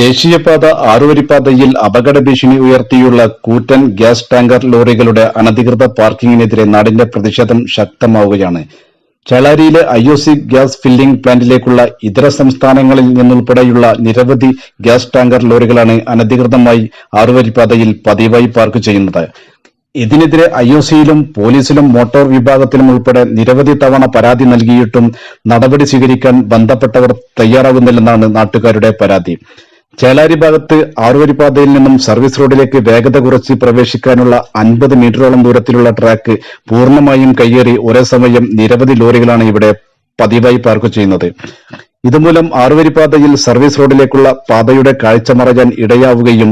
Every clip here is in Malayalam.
ദേശീയപാത ആറുവരിപ്പാതയിൽ അപകട ഭീഷണി ഉയർത്തിയുള്ള കൂറ്റൻ ഗ്യാസ് ടാങ്കർ ലോറികളുടെ അനധികൃത പാർക്കിംഗിനെതിരെ നാടിന്റെ പ്രതിഷേധം ശക്തമാവുകയാണ്. ചേളാരിയിലെ I O C gas filling പ്ലാന്റിലേക്കുള്ള ഇതര സംസ്ഥാനങ്ങളിൽ നിന്നുൾപ്പെടെയുള്ള നിരവധി ഗ്യാസ് ടാങ്കർ ലോറികളാണ് അനധികൃതമായി ആറുവരിപ്പാതയിൽ പതിവായി പാർക്ക് ചെയ്യുന്നത്. ഇതിനെതിരെ ഐ ഒ സിയിലും പോലീസിലും മോട്ടോർ വിഭാഗത്തിലും ഉൾപ്പെടെ നിരവധി തവണ പരാതി നൽകിയിട്ടും നടപടി സ്വീകരിക്കാൻ ബന്ധപ്പെട്ടവർ തയ്യാറാകുന്നില്ലെന്നാണ് നാട്ടുകാരുടെ പരാതി. ചേലാരി ഭാഗത്ത് ആറുവരിപ്പാതയിൽ നിന്നും സർവീസ് റോഡിലേക്ക് വേഗത കുറച്ച് പ്രവേശിക്കാനുള്ള അൻപത് മീറ്ററോളം ദൂരത്തിലുള്ള ട്രാക്ക് പൂർണമായും കയ്യേറി ഒരേ സമയം നിരവധി ലോറികളാണ് ഇവിടെ പതിവായി പാർക്ക് ചെയ്യുന്നത്. ഇതുമൂലം ആറുവരിപ്പാതയിൽ സർവീസ് റോഡിലേക്കുള്ള പാതയുടെ കാഴ്ച മറയാൻ ഇടയാവുകയും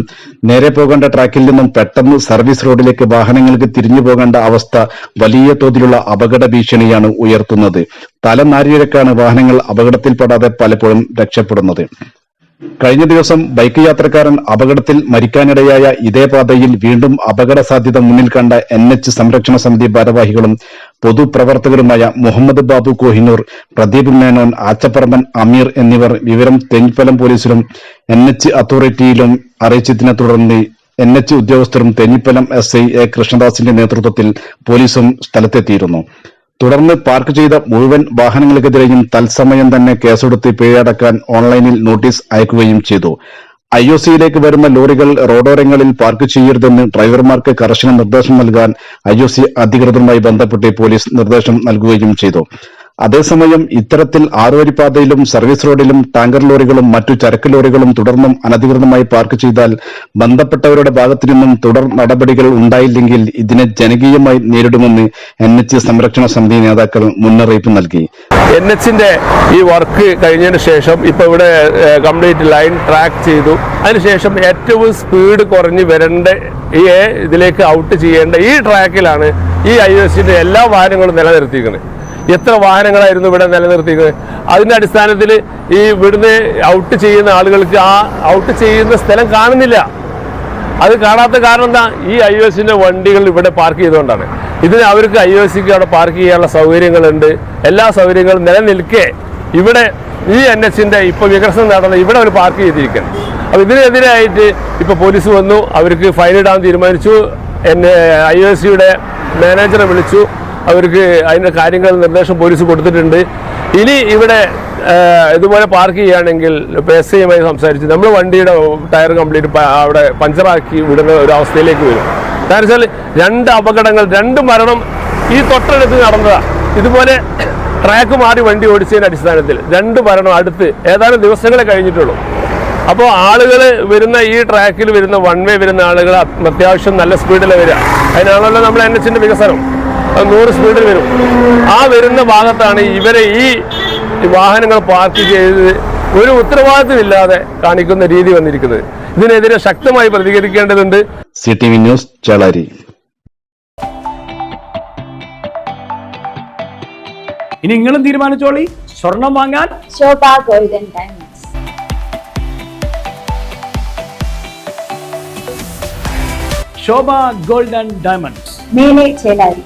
നേരെ പോകേണ്ട ട്രാക്കിൽ നിന്നും പെട്ടെന്ന് സർവീസ് റോഡിലേക്ക് വാഹനങ്ങൾക്ക് തിരിഞ്ഞു പോകേണ്ട അവസ്ഥ വലിയ തോതിലുള്ള അപകട ഭീഷണിയാണ് ഉയർത്തുന്നത്. തലനാരിഴക്കാണ് വാഹനങ്ങൾ അപകടത്തിൽപ്പെടാതെ പലപ്പോഴും രക്ഷപ്പെടുന്നത്. കഴിഞ്ഞ ദിവസം ബൈക്ക് യാത്രക്കാരൻ അപകടത്തിൽ മരിക്കാനിടയായ ഇതേ പാതയിൽ വീണ്ടും അപകട സാധ്യത മുന്നിൽ കണ്ട എൻ എച്ച് സംരക്ഷണ സമിതി ഭാരവാഹികളും പൊതുപ്രവർത്തകരുമായ മുഹമ്മദ് ബാബു കോഹിനൂർ പ്രദീപ് മേനോൻ ആച്ചപ്പറമ്പൻ അമീർ എന്നിവർ വിവരം തെന്നിപ്പലം പോലീസിലും എൻ എച്ച് അതോറിറ്റിയിലും അറിയിച്ചതിനെ തുടർന്ന് എൻ എച്ച് ഉദ്യോഗസ്ഥരും തെന്നിപ്പലം എസ് ഐ എ കൃഷ്ണദാസിന്റെ നേതൃത്വത്തിൽ പോലീസും സ്ഥലത്തെത്തിയിരുന്നു. തുടർന്ന് പാർക്ക് ചെയ്ത മുഴുവൻ വാഹനങ്ങൾക്കെതിരെയും തത്സമയം തന്നെ കേസെടുത്ത് പിഴയടക്കാൻ ഓൺലൈനിൽ നോട്ടീസ് അയക്കുകയും ചെയ്തു. ഐ ഒ സിയിലേക്ക് വരുന്ന ലോറികൾ റോഡോരങ്ങളിൽ പാർക്ക് ചെയ്യരുതെന്ന് ഡ്രൈവർമാർക്ക് കർശന നിർദ്ദേശം നൽകാൻ ഐ ഒ സി അധികൃതരുമായി ബന്ധപ്പെട്ട് പോലീസ് നിർദ്ദേശം നൽകുകയും ചെയ്തു. അതേസമയം ഇത്തരത്തിൽ ആറുവരിപ്പാതയിലും സർവീസ് റോഡിലും ടാങ്കർ ലോറികളും മറ്റു ചരക്ക് ലോറികളും തുടർന്നും അനധികൃതമായി പാർക്ക് ചെയ്താൽ ബന്ധപ്പെട്ടവരുടെ ഭാഗത്തു നിന്നും തുടർ നടപടികൾ ഉണ്ടായില്ലെങ്കിൽ ഇതിനെ ജനകീയമായി നേരിടുമെന്ന് എൻ എച്ച് സംരക്ഷണ സമിതി നേതാക്കൾ മുന്നറിയിപ്പ് നൽകി. എൻ എച്ചിന്റെ ഈ വർക്ക് കഴിഞ്ഞതിന് ശേഷം ഇപ്പൊ ഇവിടെ കംപ്ലീറ്റ് ലൈൻ ട്രാക്ക് ചെയ്തു. അതിനുശേഷം ഏറ്റവും സ്പീഡ് കുറഞ്ഞ് വരേണ്ട ഈ ഇതിലേക്ക് ഔട്ട് ചെയ്യേണ്ട ഈ ട്രാക്കിലാണ് ഈ ഐ എസിന്റെ എല്ലാ വാഹനങ്ങളും നിലനിർത്തിയിരിക്കുന്നത്. എത്ര വാഹനങ്ങളായിരുന്നു ഇവിടെ നിലനിർത്തിയത്? അതിന്റെ അടിസ്ഥാനത്തിൽ ഈ ഇവിടുന്ന് ഔട്ട് ചെയ്യുന്ന ആളുകൾക്ക് ആ ഔട്ട് ചെയ്യുന്ന സ്ഥലം കാണുന്നില്ല. അത് കാണാത്ത കാരണം എന്താ? ഈ ഐ ഒ എസിന്റെ വണ്ടികൾ ഇവിടെ പാർക്ക് ചെയ്തുകൊണ്ടാണ്. ഇതിന് അവർക്ക് ഐ ഒ സിക്ക് അവിടെ പാർക്ക് ചെയ്യാനുള്ള സൗകര്യങ്ങളുണ്ട്. എല്ലാ സൗകര്യങ്ങളും നിലനിൽക്കെ ഇവിടെ ഈ എൻ എച്ചിന്റെ ഇപ്പൊ വികസനം നടന്ന ഇവിടെ അവർ പാർക്ക് ചെയ്തിരിക്കണം അപ്പൊ ഇതിനെതിരായിട്ട് ഇപ്പൊ പോലീസ് വന്നു. അവർക്ക് ഫൈൻ ഇടാൻ തീരുമാനിച്ചു. എന്നെ ഐ ഒ സിയുടെ മാനേജറെ വിളിച്ചു. അവർക്ക് അതിന്റെ കാര്യങ്ങൾ നിർദ്ദേശം പോലീസ് കൊടുത്തിട്ടുണ്ട്. ഇനി ഇവിടെ ഇതുപോലെ പാർക്ക് ചെയ്യുകയാണെങ്കിൽ എസ് ഐയുമായി സംസാരിച്ച് നമ്മൾ വണ്ടിയുടെ ടയർ കംപ്ലീറ്റ് അവിടെ പഞ്ചറാക്കി വിടുന്ന ഒരു അവസ്ഥയിലേക്ക് വരും. കാരണം വെച്ചാൽ രണ്ട് അപകടങ്ങൾ രണ്ട് മരണം ഈ തൊട്ടടുത്ത് നടന്നതാണ് ഇതുപോലെ ട്രാക്ക് മാറി വണ്ടി ഓടിച്ചതിന്റെ അടിസ്ഥാനത്തിൽ രണ്ട് മരണം അടുത്ത് ഏതാനും ദിവസങ്ങളെ കഴിഞ്ഞിട്ടുള്ളൂ. അപ്പോൾ ആളുകൾ വരുന്ന ഈ ട്രാക്കിൽ വരുന്ന വൺ വേ വരുന്ന ആളുകൾ അത്യാവശ്യം നല്ല സ്പീഡിൽ വരിക. അതിനാണല്ലോ നമ്മൾ എൻ എച്ചിന്റെ വികസനം. നൂറ് സ്പീഡിൽ വരും. ആ വരുന്ന ഭാഗത്താണ് ഇവരെ ഈ വാഹനങ്ങൾ പാർക്ക് ചെയ്ത് ഒരു ഉത്തരവാദിത്തമില്ലാതെ കാണിക്കുന്ന രീതി വന്നിരിക്കുന്നത്. ഇതിനെതിരെ ശക്തമായി പ്രതികരിക്കേണ്ടതുണ്ട്. C T V news Chelari. ഇനി നിങ്ങളും തീരുമാനിച്ചോളി. സ്വർണം വാങ്ങാൻ Shobha golden diamonds. Shobha golden diamonds. മേലെ ചേലാരി.